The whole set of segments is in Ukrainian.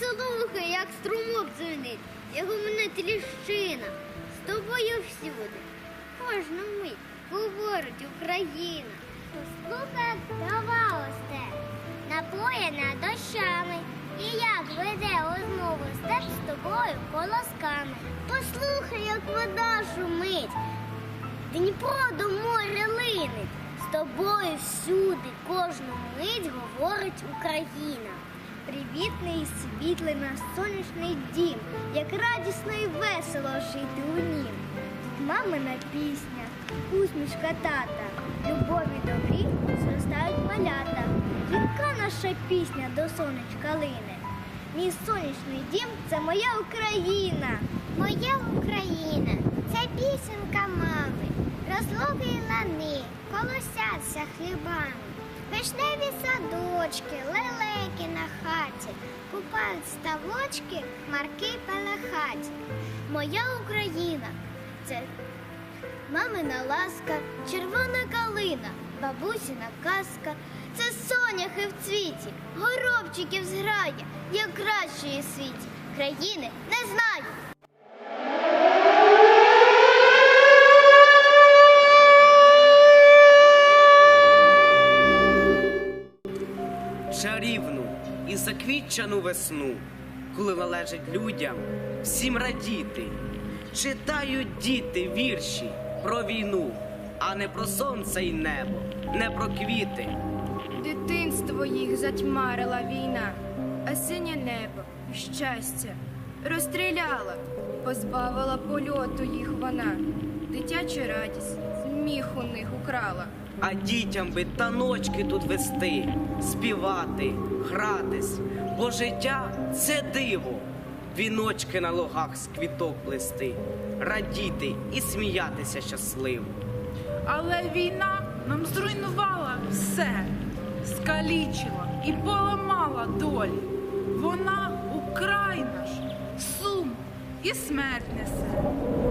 Послухай, як струмок дзвенить, у мене тріщина. З тобою всюди. Кожну мить говорить Україна. Послухай, як трава росте, напоєна дощами. І як веде розмову степ з тобою колосками. Послухай, як вода шумить. Дніпро до моря линить. З тобою всюди, кожну мить говорить Україна. Привітний і світлий наш сонячний дім, як радісно і весело жити у нім. Тут мамина пісня, усмішка тата, любові добрі зростають малята. Дзвінка наша пісня до сонечка лине. Мій сонячний дім це моя Україна. Моя Україна це пісенка мами, розлоги і лани, колосяться хлібами. Вишневі садочки, лелеки на хаті, купають ставочки, хмарки пелехаті. Моя Україна це мамина ласка, червона калина, бабусіна казка. Це соняхи в цвіті, горобчиків зграє, як кращої світі. Країни не знаю. Заквітчану весну, коли належить людям всім радіти, читають діти вірші про війну, а не про сонце й небо, не про квіти. Дитинство їх затьмарила війна, а синє небо, щастя, розстріляла, позбавила польоту їх вона, дитяча радість, сміх у них украла. А дітям би таночки тут вести, співати, гратись, бо життя це диво, віночки на лугах з квіток плести, радіти і сміятися щасливо. Але війна нам зруйнувала все, скалічила і поламала долі. Вона украй наш сум і смерть несе,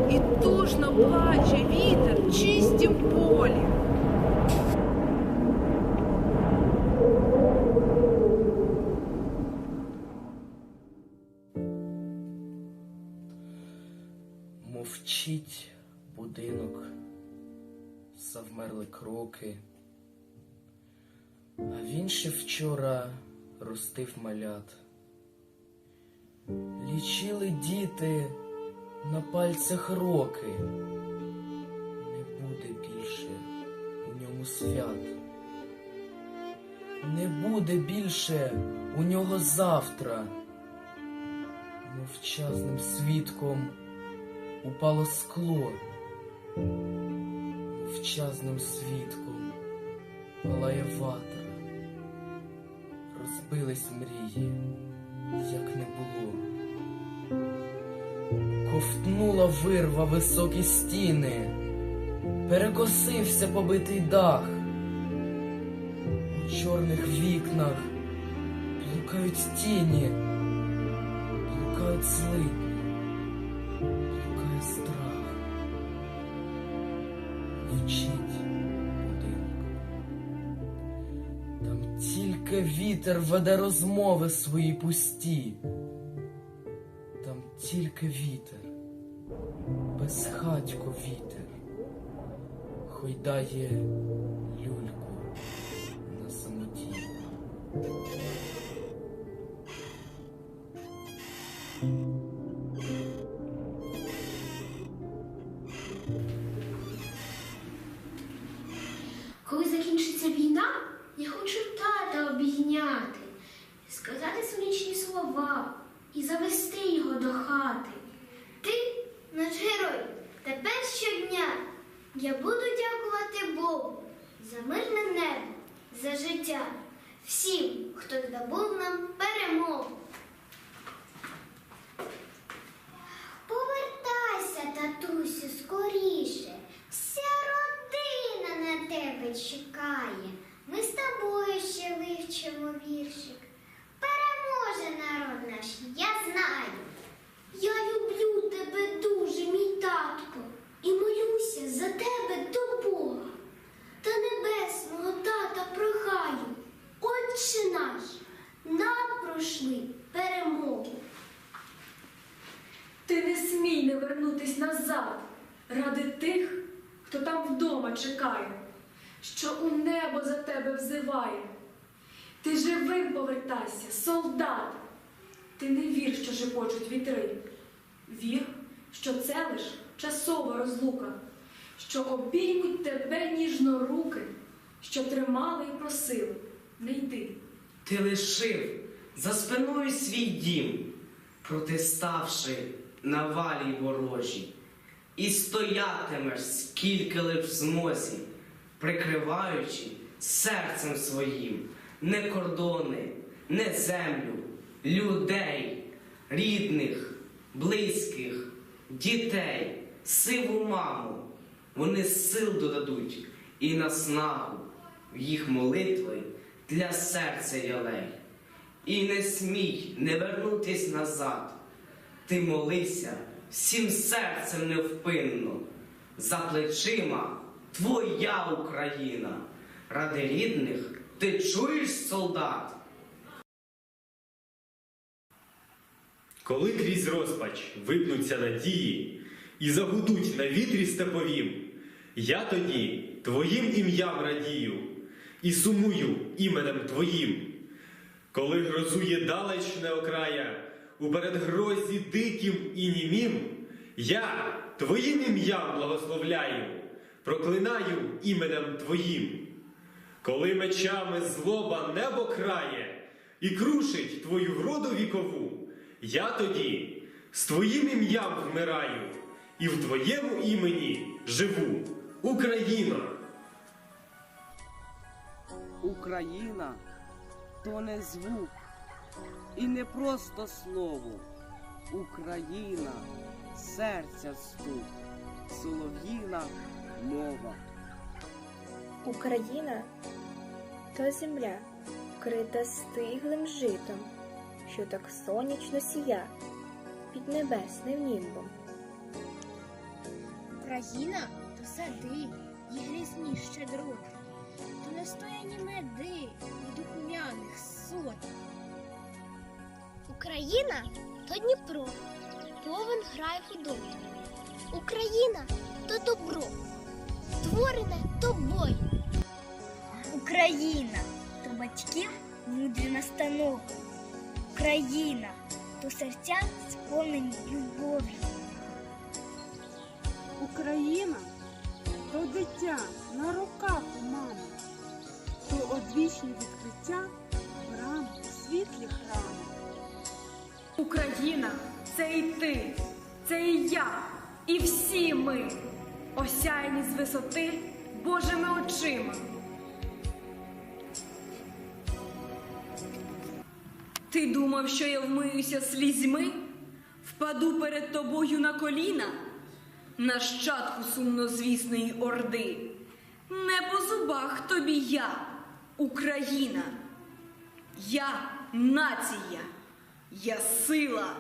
і тужно плаче вітер завмерли кроки, а він ще вчора ростив малят. Лічили діти на пальцях роки, не буде більше у ньому свят, не буде більше у нього завтра, мовчазним свідком упало скло, мовчазним свідком палає ватра, розбились мрії, як не було, ковтнула вирва високі стіни, перекосився побитий дах, у чорних вікнах блукають тіні, блукають злидні тільки вітер веде розмови свої пусті, там тільки вітер, безхатько вітер, хойдає буду дякувати Богу за мирне небо, за життя, всім, хто здобув нам перемогу. Повертайся, татусю, скоріше. Вся родина на тебе чекає. Ми з тобою ще вивчимо Ти не смій не вернутись назад ради тих, хто там вдома чекає, що у небо за тебе взиває. Ти живим повертайся, солдат. Ти не вір, що шепочуть вітри. Вір, що це лиш часова розлука, що обіймуть тебе ніжно руки, що тримали і просили. Не йди. Ти лишив за спиною свій дім, протиставши навалі ворожі, і стоятимеш, скільки лиш змозі, прикриваючи серцем своїм не кордони, не землю, людей, рідних, близьких, дітей, сиву маму. Вони сил додадуть і наснагу в їх молитви для серця ялей. І не смій не вернутись назад. Ти молися всім серцем невпинно. За плечима твоя Україна. Ради рідних ти чуєш, солдат? Коли крізь розпач випнуться надії і загудуть на вітрі степовім, я тоді твоїм ім'ям радію і сумую іменем твоїм. Коли грозує далечне окрая, у передгрозі диким і німім, я твоїм ім'ям благословляю, проклинаю іменем твоїм. Коли мечами злоба небо крає і крушить твою вроду вікову, я тоді з твоїм ім'ям вмираю і в твоєму імені живу, Україно! Україна то не звук і не просто слово. Україна серця стук, солов'їна мова. Україна то земля, вкрита стиглим житом, що так сонячно сія під небесним німбом. Україна то сади і грізні щедроти, то настояні меди і духмяних сот. Україна то Дніпро, повен грай худоби. Україна то добро, створене тобою. Україна то батьків мудрі настанови. Україна то серця сповнені любов'ю. Україна то дитя на руках у мами, то одвічні відкриття брам у світлі храми. Україна це і ти, це і я, і всі ми, осяяні з висоти Божими очима. Ти думав, що я вмиюся слізьми, впаду перед тобою на коліна, нащадку сумнозвісної орди. Не по зубах тобі я, Україна. Я нація, я сила,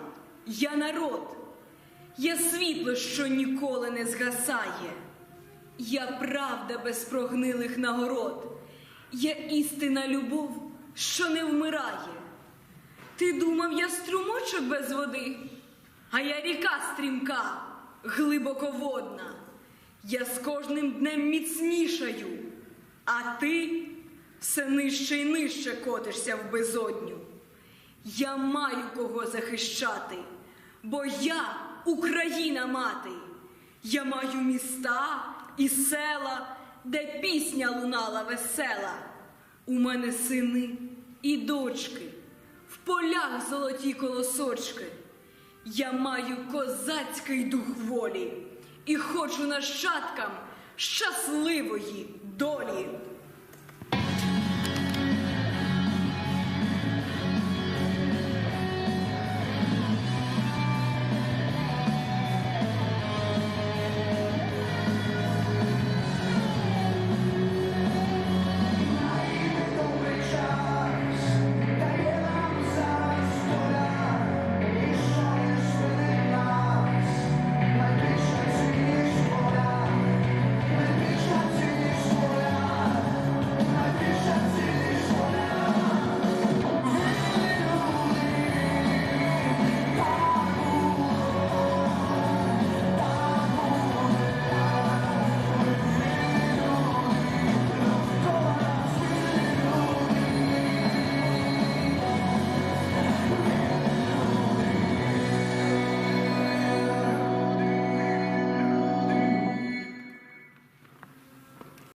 я народ, я світло, що ніколи не згасає, я правда без прогнилих нагород, я істина любов, що не вмирає. Ти думав, я струмочок без води, а я ріка стрімка, глибоководна. Я з кожним днем міцнішаю, а ти все нижче й нижче котишся в безодню. Я маю кого захищати, бо я Україна мати. Я маю міста і села, де пісня лунала весела. У мене сини і дочки, в полях золоті колосочки. Я маю козацький дух волі і хочу нащадкам щасливої.